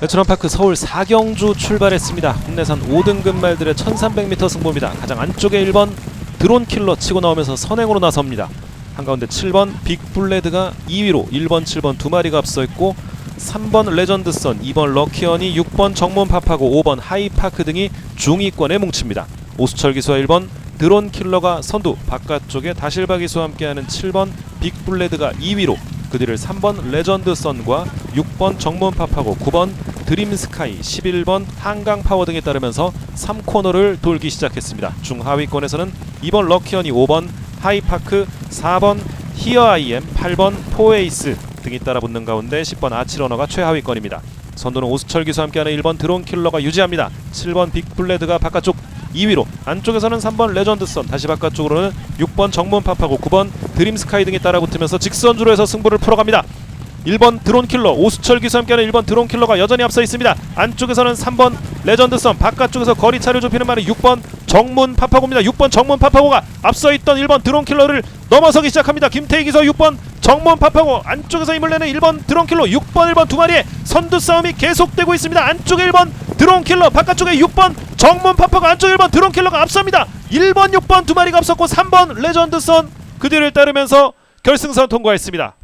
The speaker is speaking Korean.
베트남파크 서울 사경주 출발했습니다. 국내산 5등급 말들의 1300m 승부입니다. 가장 안쪽에 1번 드론킬러 치고 나오면서 선행으로 나섭니다. 한가운데 7번 빅블레드가 2위로 1번, 7번 두 마리가 앞서 있고 3번 레전드선, 2번 럭키언이 6번 정문팝하고 5번 하이파크 등이 중위권에 뭉칩니다. 오수철 기수와 1번 드론킬러가 선두 바깥쪽에 다실바 기수와 함께하는 7번 빅블레드가 2위로 그 뒤를 3번 레전드 선과 6번 정문팝하고 9번 드림스카이 11번 한강파워 등에 따르면서 3코너를 돌기 시작했습니다. 중하위권에서는 2번 럭키언이 5번 하이파크 4번 히어아이엠 8번 포에이스 등이 따라붙는 가운데 10번 아치러너가 최하위권입니다. 선두는 오수철 기수와 함께하는 1번 드론킬러가 유지합니다. 7번 빅블레드가 바깥쪽 2위로 안쪽에서는 3번 레전드 선 다시 바깥쪽으로는 6번 정문 팝하고 9번 드림 스카이 등이 따라붙으면서 직선주로 해서 승부를 풀어갑니다. 1번 드론킬러 오수철 기수 함께하는 1번 드론킬러가 여전히 앞서 있습니다. 안쪽에서는 3번 레전드선 바깥쪽에서 거리 차를 좁히는 말은 6번 정문 파파고입니다. 6번 정문 파파고가 앞서 있던 1번 드론킬러를 넘어서기 시작합니다. 김태희 기수 6번 정문 파파고 안쪽에서 힘을 내는 1번 드론킬러 6번 1번 두 마리의 선두 싸움이 계속되고 있습니다. 안쪽에 1번 드론킬러 바깥쪽에 6번 정문 파파고 안쪽 1번 드론킬러가 앞섭니다. 1번 6번 두 마리가 앞섰고 3번 레전드선 그 뒤를 따르면서 결승선 통과했습니다.